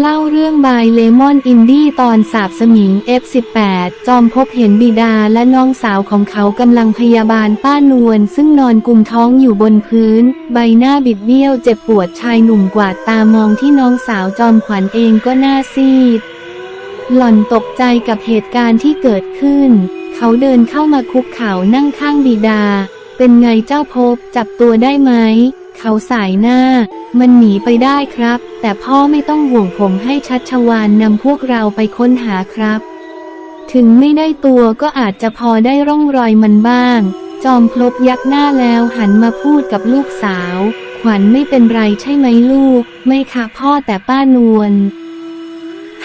เล่าเรื่องบายเลมอนอินดี้ตอนสาบสมิง F18 จอมพบเห็นบิดาและน้องสาวของเขากำลังพยาบาลป้านวลซึ่งนอนกุมท้องอยู่บนพื้น ใบหน้าบิดเบี้ยวเจ็บปวดชายหนุ่มกวาดตามองที่น้องสาวจอมขวัญเองก็หน้าซีด หล่อนตกใจกับเหตุการณ์ที่เกิดขึ้น เขาเดินเข้ามาคุกเข่านั่งข้างบิดา เป็นไงเจ้าพบจับตัวได้ไหม เขาสายหน้า มันหนีไปได้ครับ แต่พ่อไม่ต้องห่วงผมให้ชัชวานนำพวกเราไปค้นหาครับ ถึงไม่ได้ตัวก็อาจจะพอได้ร่องรอยมันบ้าง จอมพลบยักหน้าแล้วหันมาพูดกับลูกสาว ขวัญไม่เป็นไรใช่ไหมลูก ไม่ค่ะพ่อแต่ป้านวล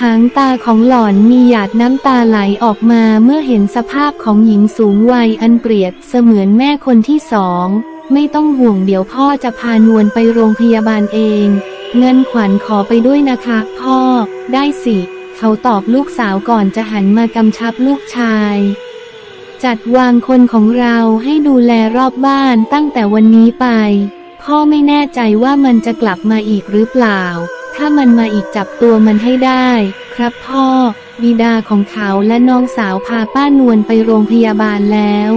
หางตาของหล่อนมีหยาดน้ำตาไหลออกมาเมื่อเห็นสภาพของหญิงสูงวัยอันเปรียบเสมือนแม่คนที่สอง ไม่ต้องห่วงเดี๋ยวพ่อจะพานวลไปโรงพยาบาลเอง เงินขวัญขอไปด้วยนะคะ พ่อ ได้สิ เขาตอบลูกสาวก่อนจะหันมากำชับลูกชาย จัดวางคนของเราให้ดูแลรอบบ้านตั้งแต่วันนี้ไป พ่อไม่แน่ใจว่ามันจะกลับมาอีกหรือเปล่า ถ้ามันมาอีกจับตัวมันให้ได้ ครับพ่อ บิดาของเขาและน้องสาวพาป้านวลไปโรงพยาบาลแล้ว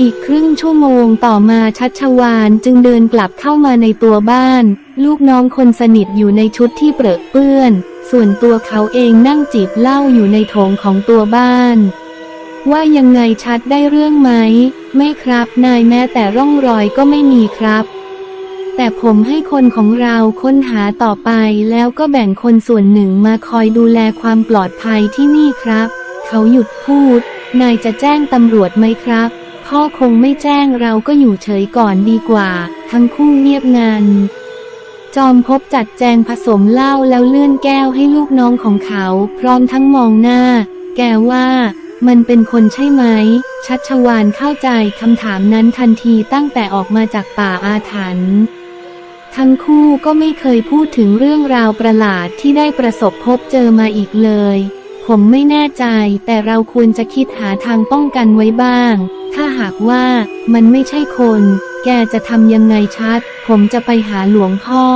อีกครึ่งชั่วโมงต่อมาชัชวานจึงเดินกลับเข้ามาในตัวบ้าน ลูกน้องคนสนิทอยู่ในชุดที่เปรอะเปื้อน ส่วนตัวเขาเองนั่งจีบเหล้าอยู่ในโถงของตัวบ้าน ว่ายังไงชัดได้เรื่องไหม ไม่ครับนายแม้แต่ร่องรอยก็ไม่มีครับ แต่ผมให้คนของเราค้นหาต่อไปแล้วก็แบ่งคนส่วนหนึ่งมาคอยดูแลความปลอดภัยที่นี่ครับ เขาหยุดพูด นายจะแจ้งตำรวจไหมครับ พ่อคงไม่แจ้งเราก็อยู่เฉยก่อนดีกว่า ทั้งคู่เงียบงัน จอมพบจัดแจงผสมเหล้าแล้วเลื่อนแก้วให้ลูกน้องของเขา พร้อมทั้งมองหน้า แกว่ามันเป็นคนใช่ไหม ชัชวานเข้าใจคำถามนั้นทันทีตั้งแต่ออกมาจากป่าอาถรรพ์ทั้งคู่ก็ไม่เคยพูดถึงเรื่องราวประหลาดที่ได้ประสบพบเจอมาอีกเลย ผมไม่แน่ใจ แต่เราควรจะคิดหาทางป้องกันไว้บ้าง ถ้าหากว่ามันไม่ใช่คน แกจะทำยังไงชัด ผมจะไปหาหลวงพ่อ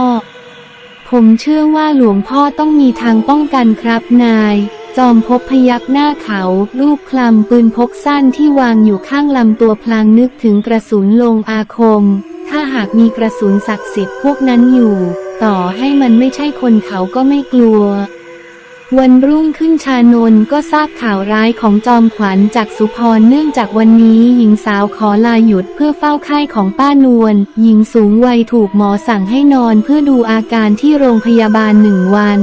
ผมเชื่อว่าหลวงพ่อต้องมีทางป้องกันครับนาย จอมพบพยักหน้าเขา รูปคลำปืนพกสั้นที่วางอยู่ข้างลำตัวพลางนึกถึงกระสุนลงอาคม ถ้าหากมีกระสุนศักดิ์สิทธิ์พวกนั้นอยู่ ต่อให้มันไม่ใช่คนเขาก็ไม่กลัว วันรุ่งขึ้นชานนก็ทราบข่าวร้ายของจอมขวัญจากสุพรเนื่องจากวันนี้หญิงสาวขอลาหยุดเพื่อเฝ้าไข้ของป้านวลหญิงสูงวัยถูกหมอสั่งให้นอนเพื่อดูอาการที่โรงพยาบาลหนึ่งวัน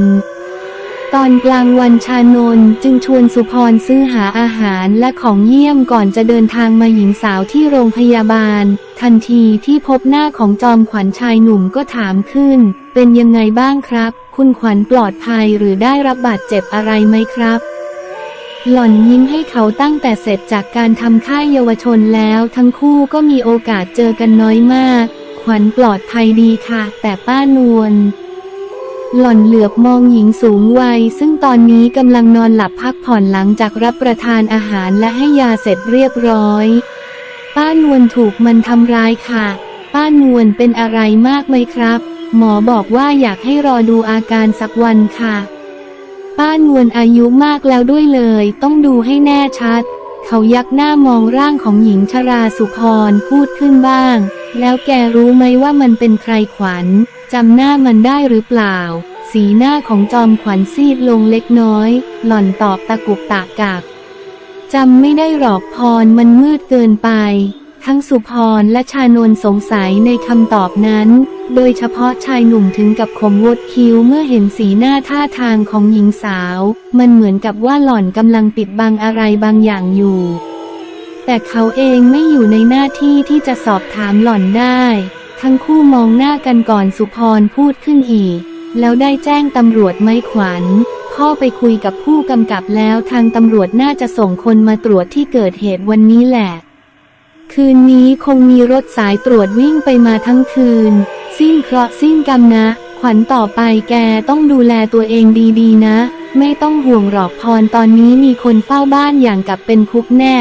ตอนกลางวันชานนจึงชวนสุพรซื้อหาอาหารและของเยี่ยมก่อนจะเดินทางมาหญิงสาวที่โรงพยาบาล ทันทีที่พบหน้าของจอมขวัญชายหนุ่มก็ถามขึ้น เป็นยังไงบ้างครับ คุณขวัญปลอดภัยหรือได้รับบาดเจ็บอะไรไหมครับ หล่อนยิ้มให้เขาตั้งแต่เสร็จจากการทำค่ายเยาวชนแล้ว ทั้งคู่ก็มีโอกาสเจอกันน้อยมาก ขวัญปลอดภัยดีค่ะ แต่ป้านวลหล่อนเหลือบมองหญิงสูงวัย ซึ่งตอนนี้กำลังนอนหลับพักผ่อนหลังจากรับประทานอาหารและให้ยาเสร็จเรียบร้อย ป้านวลถูกมันทำร้ายค่ะ ป้านวลเป็นอะไรมากไหมครับ หมอบอกว่าอยากให้รอดูอาการสักวันค่ะ ป้านวลอายุมากแล้วด้วยเลย ต้องดูให้แน่ชัด เขายักหน้ามองร่างของหญิงชราสุพรพูดขึ้นบ้าง แล้วแกรู้ไหมว่ามันเป็นใครขวัญจำหน้ามันได้หรือเปล่า สีหน้าของจอมขวัญซีดลงเล็กน้อย หล่อนตอบตะกุกตะกักจำไม่ได้หรอกพรมันมืดเกินไป ทั้งสุพรและชานนสงสัยในคำตอบนั้น โดยเฉพาะชายหนุ่มถึงกับขมวดคิ้วเมื่อเห็นสีหน้าท่าทางของหญิงสาว มันเหมือนกับว่าหล่อนกำลังปิดบังอะไรบางอย่างอยู่ แต่เขาเองไม่อยู่ในหน้าที่ที่จะสอบถามหล่อนได้ ทั้งคู่มองหน้ากันก่อนสุพรพูดขึ้นอีก แล้วได้แจ้งตำรวจไหมขวัญพ่อไปคุยกับผู้กำกับแล้วทางตำรวจน่าจะส่งคนมาตรวจที่เกิดเหตุวันนี้แหละ คืนนี้คงมีรถสายตรวจวิ่งไปมาทั้งคืน สิ้นเคราะห์สิ้นกรรมนะ ขวัญต่อไปแกต้องดูแลตัวเองดีๆนะ ไม่ต้องห่วงหรอกพรตอนนี้มีคนเฝ้าบ้านอย่างกับเป็นคุกแน่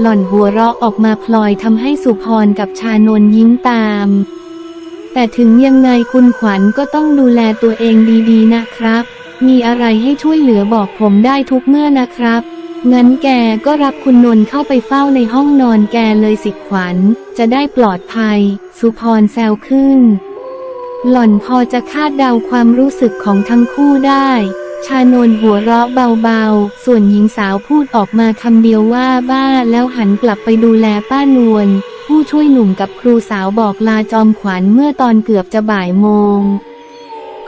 หล่อนหัวเราะออกมาพลอยทำให้สุพรกับชานนยิ้มตาม แต่ถึงยังไงคุณขวัญก็ต้องดูแลตัวเองดีๆนะครับ มีอะไรให้ช่วยเหลือบอกผมได้ทุกเมื่อนะครับ งั้นแกก็รับคุณนนท์เข้าไปเฝ้าในห้องนอนแกเลยสิขวัญ จะได้ปลอดภัย สุพรแซวขึ้น หล่อนพอจะคาดเดาความรู้สึกของทั้งคู่ได้ ชานนหัวเราะเบาๆ ส่วนหญิงสาวพูดออกมาคำเดียวว่าบ้าแล้วหันกลับไปดูแลป้านวลผู้ช่วยหนุ่มกับครูสาวบอกลาจอมขวัญเมื่อตอนเกือบจะบ่ายโมง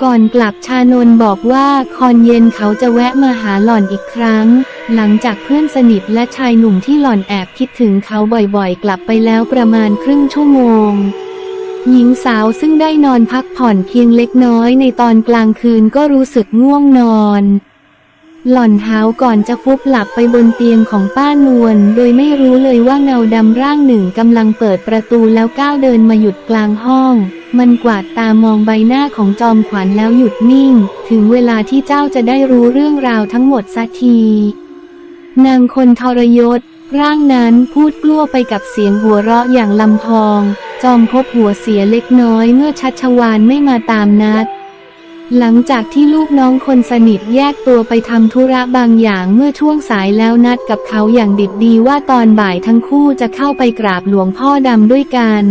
ก่อนกลับชานนบอกว่าคอนเย็นเขาจะแวะมาหาหล่อนอีกครั้ง หลังจากเพื่อนสนิทและชายหนุ่มที่หล่อนแอบคิดถึงเขาบ่อยๆ กลับไปแล้วประมาณครึ่งชั่วโมง หญิงสาวซึ่งได้นอนพักผ่อนเพียงเล็กน้อยในตอนกลางคืนก็รู้สึกง่วงนอน หล่อนเท้าก่อนจะฟุบหลับไปบนเตียงของป้านวลโดยไม่รู้เลยว่าเงาดำร่างหนึ่งกำลังเปิดประตูแล้วก้าวเดินมาหยุดกลางห้องมันกวาดตามองใบหน้าของจอมขวัญแล้วหยุดนิ่ง ถึงเวลาที่เจ้าจะได้รู้เรื่องราวทั้งหมดสักที นางคนทรยศ ร่างนั้นพูดกลั้วไปกับเสียงหัวเราะอย่างลำพอง จอมพบหัวเสียเล็กน้อยเมื่อชัชวานไม่มาตามนัด หลังจากที่ลูกน้องคนสนิทแยกตัวไปทำธุระบางอย่างเมื่อช่วงสายแล้วนัดกับเขาอย่างดิบดีว่าตอนบ่ายทั้งคู่จะเข้าไปกราบหลวงพ่อดำด้วยกัน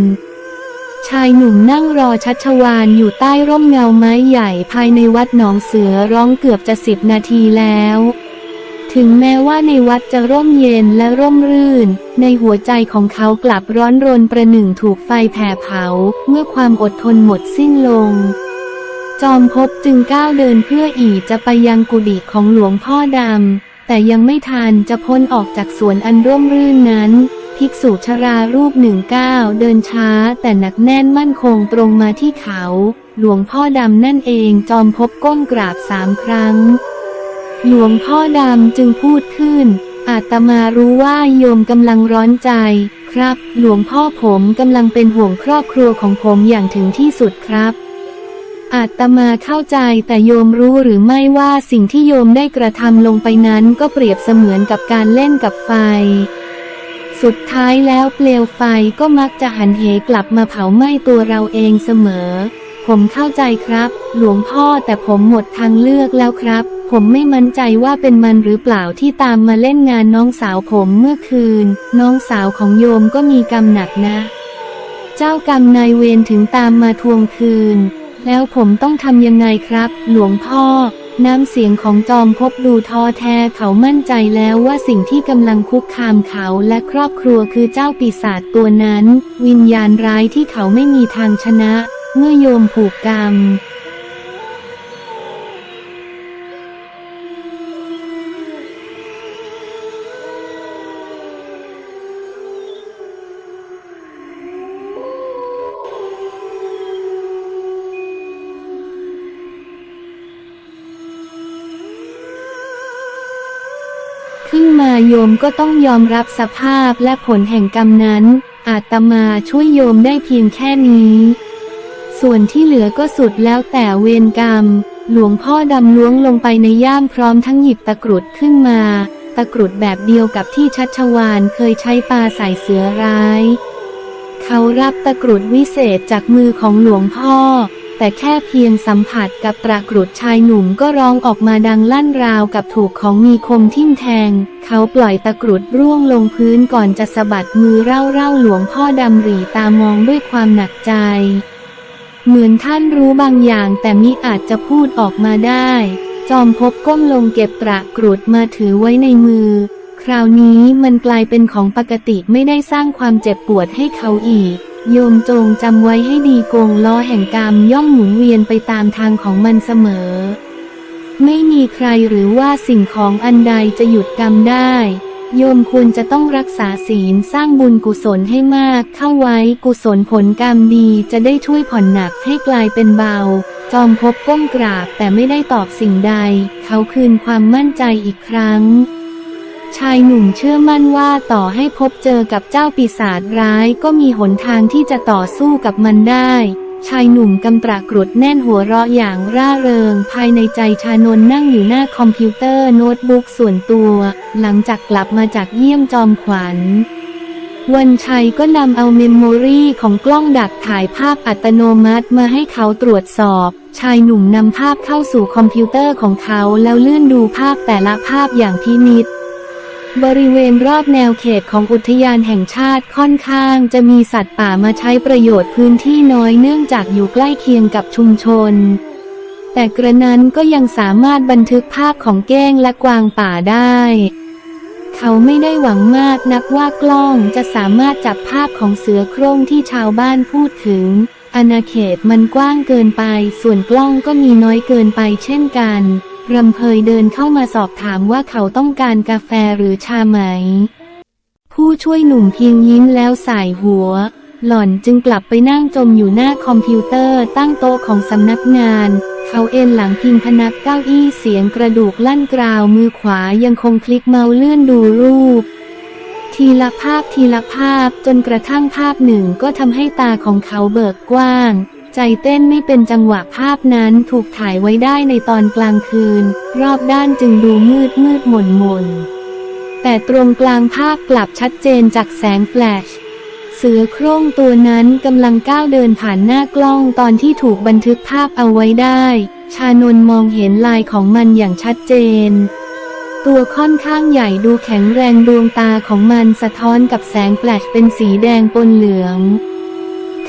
ชายหนุ่มนั่งรอชัชวานอยู่ใต้ร่มเงาไม้ใหญ่ภายในวัดหนองเสือร้องเกือบจะสิบนาทีแล้ว ถึงแม้ว่าในวัดจะร่มเย็นและร่มรื่น ในหัวใจของเขากลับร้อนรนประหนึ่งถูกไฟแผ่เผา เมื่อความอดทนหมดสิ้นลง จอมภพจึงก้าวเดินเพื่ออีจะไปยังกุฏิของหลวงพ่อดำ แต่ยังไม่ทันจะพ้นออกจากสวนอันร่มรื่นนั้น ภิกษุชรารูปหนึ่งก้าวเดินช้าแต่หนักแน่นมั่นคงตรงมาที่เขา หลวงพ่อดำนั่นเองจอมภพก้มกราบสามครั้ง หลวงพ่อดำจึงพูดขึ้น อาตมารู้ว่าโยมกำลังร้อนใจ ครับ หลวงพ่อผมกำลังเป็นห่วงครอบครัวของผมอย่างถึงที่สุดครับ อาตมาเข้าใจแต่โยมรู้หรือไม่ว่าสิ่งที่โยมได้กระทำลงไปนั้นก็เปรียบเสมือนกับการเล่นกับไฟ สุดท้ายแล้วเปลวไฟก็มักจะหันเหกลับมาเผาไหม้ตัวเราเองเสมอ ผมเข้าใจครับ หลวงพ่อแต่ผมหมดทางเลือกแล้วครับ ผมไม่มั่นใจว่าเป็นมันหรือเปล่าที่ตามมาเล่นงานน้องสาวผมเมื่อคืน น้องสาวของโยมก็มีกรรมหนักนะ เจ้ากรรมนายเวรถึงตามมาทวงคืน แล้วผมต้องทำยังไงครับ หลวงพ่อ น้ำเสียงของจอมพบดูท้อแท้เขามั่นใจแล้วว่าสิ่งที่กำลังคุกคามเขาและครอบครัวคือเจ้าปีศาจตัวนั้น วิญญาณร้ายที่เขาไม่มีทางชนะ เมื่อโยมผูกกรรม มาโยมก็ต้องยอมรับสภาพและผลแห่งกรรมนั้น อาตมาช่วยโยมได้เพียงแค่นี้ ส่วนที่เหลือก็สุดแล้วแต่เวรกรรม หลวงพ่อดำล้วงลงไปในย่ามพร้อมทั้งหยิบตะกรุดขึ้นมา ตะกรุดแบบเดียวกับที่ชัชวานเคยใช้ปาใส่เสือร้าย เขารับตะกรุดวิเศษจากมือของหลวงพ่อ แต่แค่เพียงสัมผัสกับตะกรุดชายหนุ่มก็ร้องออกมาดังลั่นราวกับถูกของมีคมทิ่มแทง เขาปล่อยตะกรุดร่วงลงพื้นก่อนจะสะบัดมือเร่าๆหลวงพ่อดำรีตามองด้วยความหนักใจ เหมือนท่านรู้บางอย่างแต่มิอาจจะพูดออกมาได้ จอมพบก้มลงเก็บตระกรุดมาถือไว้ในมือ คราวนี้มันกลายเป็นของปกติไม่ได้สร้างความเจ็บปวดให้เขาอีก โยมจงจำไว้ให้ดีกงล้อแห่งกรรมย่อมหมุนเวียนไปตามทางของมันเสมอ ไม่มีใครหรือว่าสิ่งของอันใดจะหยุดกรรมได้ โยมควรจะต้องรักษาศีลสร้างบุญกุศลให้มาก เข้าไว้กุศลผลกรรมดีจะได้ช่วยผ่อนหนักให้กลายเป็นเบา จอมพบก้มกราบแต่ไม่ได้ตอบสิ่งใด เขาคืนความมั่นใจอีกครั้ง ชายหนุ่มเชื่อมั่นว่าต่อให้พบเจอกับเจ้าปีศาจร้ายก็มีหนทางที่จะต่อสู้กับมันได้ ชายหนุ่มกำตรากรุดแน่นหัวเราะอย่างร่าเริง ภายในใจชานนนั่งอยู่หน้าคอมพิวเตอร์โน้ตบุ๊กส่วนตัว หลังจากกลับมาจากเยี่ยมจอมขวัญวันชัยก็นำเอาเมมโมรีของกล้องดักถ่ายภาพอัตโนมัติมาให้เขาตรวจสอบ ชายหนุ่มนำภาพเข้าสู่คอมพิวเตอร์ของเขาแล้วเลื่อนดูภาพแต่ละภาพอย่างพินิจ บริเวณรอบแนวเขตของอุทยานแห่งชาติค่อนข้างจะมีสัตว์ป่ามาใช้ประโยชน์พื้นที่น้อยเนื่องจากอยู่ใกล้เคียงกับชุมชน แต่กระนั้นก็ยังสามารถบันทึกภาพของเก้งและกวางป่าได้ เขาไม่ได้หวังมากนักว่ากล้องจะสามารถจับภาพของเสือโคร่งที่ชาวบ้านพูดถึง อาณาเขตมันกว้างเกินไป ส่วนกล้องก็มีน้อยเกินไปเช่นกัน รำเพยเดินเข้ามาสอบถามว่าเขาต้องการกาแฟหรือชาไหม ผู้ช่วยหนุ่มเพียงยิ้มแล้วสายหัว หล่อนจึงกลับไปนั่งจมอยู่หน้าคอมพิวเตอร์ตั้งโต๊ะของสำนักงาน เขาเอ็นหลังพิงพนักเก้าอี้เสียงกระดูกลั่นกราวมือขวายังคงคลิกเมาส์เลื่อนดูรูปทีละภาพทีละภาพจนกระทั่งภาพหนึ่งก็ทำให้ตาของเขาเบิกกว้าง ใจเต้นไม่เป็นจังหวะภาพนั้นถูกถ่ายไว้ได้ในตอนกลางคืน รอบด้านจึงดูมืดมืดหม่นหม่นแต่ตรงกลางภาพกลับชัดเจนจากแสงแฟลชเสือโคร่งตัวนั้นกำลังก้าวเดินผ่านหน้ากล้องตอนที่ถูกบันทึกภาพเอาไว้ได้ ชานนมองเห็นลายของมันอย่างชัดเจน ตัวค่อนข้างใหญ่ดูแข็งแรงดวงตาของมันสะท้อนกับแสงแฟลชเป็นสีแดงปนเหลือง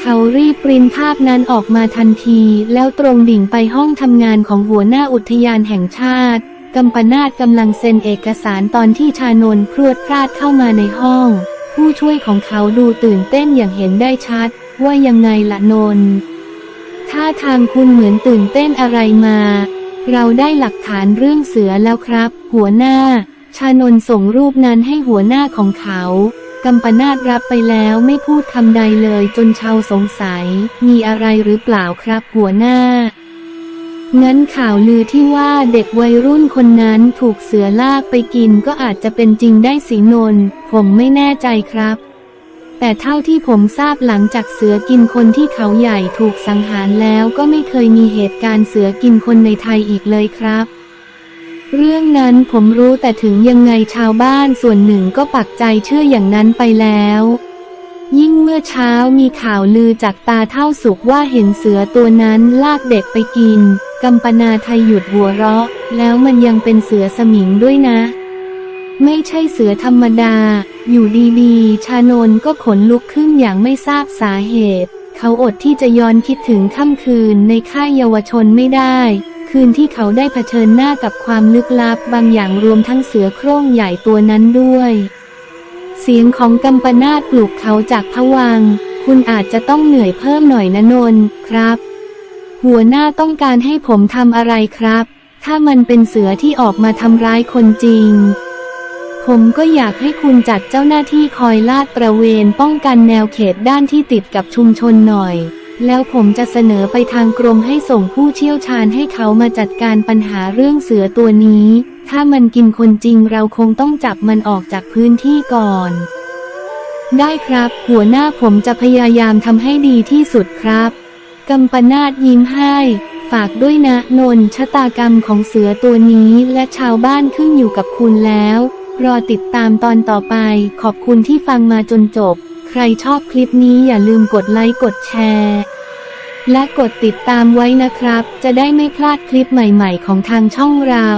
เขารีบปริ้นภาพนั้นออกมาทันที แล้วตรงดิ่งไปห้องทำงานของหัวหน้าอุทยานแห่งชาติ กัมปนาตกำลังเซ็นเอกสารตอนที่ชานนพรวดพลาดเข้ามาในห้อง ผู้ช่วยของเขาดูตื่นเต้นอย่างเห็นได้ชัด ว่ายังไงละนนท่าทางคุณเหมือนตื่นเต้นอะไรมา เราได้หลักฐานเรื่องเสือแล้วครับ หัวหน้า ชานนส่งรูปนั้นให้หัวหน้าของเขา กัมปนาตรับไปแล้วไม่พูดคำใดเลยจนชาวสงสัย มีอะไรหรือเปล่าครับหัวหน้า งั้นข่าวลือที่ว่าเด็กวัยรุ่นคนนั้นถูกเสือลากไปกินก็อาจจะเป็นจริงได้สีนนผมไม่แน่ใจครับ แต่เท่าที่ผมทราบหลังจากเสือกินคนที่เขาใหญ่ถูกสังหารแล้วก็ไม่เคยมีเหตุการณ์เสือกินคนในไทยอีกเลยครับ เรื่องนั้นผมรู้แต่ถึงยังไงชาวบ้านส่วนหนึ่งก็ปักใจเชื่ออย่างนั้นไปแล้ว ยิ่งเมื่อเช้ามีข่าวลือจากตาเท่าสุกว่าเห็นเสือตัวนั้นลากเด็กไปกิน กัมปนาไทยหยุดหัวเราะ แล้วมันยังเป็นเสือสมิงด้วยนะ ไม่ใช่เสือธรรมดา อยู่ดีๆ ชานนก็ขนลุกขึ้นอย่างไม่ทราบสาเหตุ เขาอดที่จะย้อนคิดถึงค่ำคืนในค่ายเยาวชนไม่ได้ คืนที่เขาได้เผชิญหน้ากับความลึกลับบางอย่างรวมทั้งเสือโคร่งใหญ่ตัวนั้นด้วย เสียงของกัมปนาตปลุกเขาจากผวัง คุณอาจจะต้องเหนื่อยเพิ่มหน่อยนะนนท์ครับ หัวหน้าต้องการให้ผมทำอะไรครับ ถ้ามันเป็นเสือที่ออกมาทำร้ายคนจริง ผมก็อยากให้คุณจัดเจ้าหน้าที่คอยลาดตระเวนป้องกันแนวเขตด้านที่ติดกับชุมชนหน่อย แล้วผมจะเสนอไปทางกรมให้ส่งผู้เชี่ยวชาญให้เขามาจัดการปัญหาเรื่องเสือตัวนี้ ถ้ามันกินคนจริงเราคงต้องจับมันออกจากพื้นที่ก่อน ได้ครับ หัวหน้าผมจะพยายามทำให้ดีที่สุดครับกัมปนาตยิ้มให้ฝากด้วยนะนนท์ชะตากรรมของเสือตัวนี้และชาวบ้านขึ้นอยู่กับคุณแล้ว รอติดตามตอนต่อไป ขอบคุณที่ฟังมาจนจบ ใครชอบคลิปนี้อย่าลืมกดไลค์กดแชร์ และกดติดตามไว้นะครับ จะได้ไม่พลาดคลิปใหม่ๆ ของทางช่องเรา